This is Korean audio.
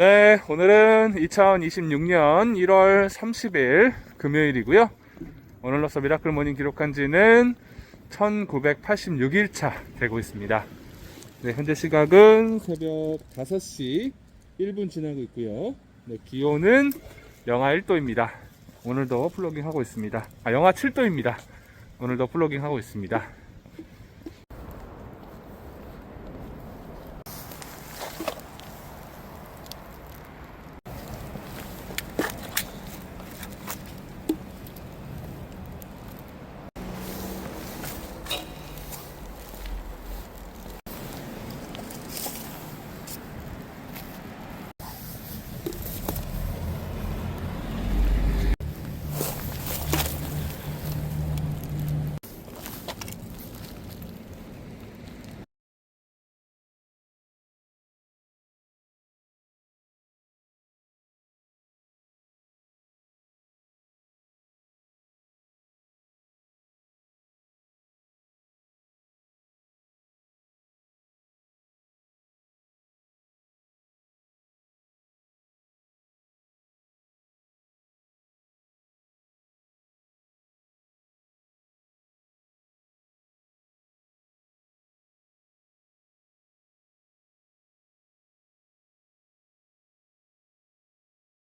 네, 오늘은 2026년 1월 30일 금요일이고요. 오늘로서 미라클 모닝 기록한 지는 1986일차 되고 있습니다. 네, 현재 시각은 새벽 5시 1분 지나고 있고요. 네, 기온은 영하 1도입니다. 오늘도 플로깅 하고 있습니다. 아, 영하 7도입니다. 오늘도 플로깅 하고 있습니다.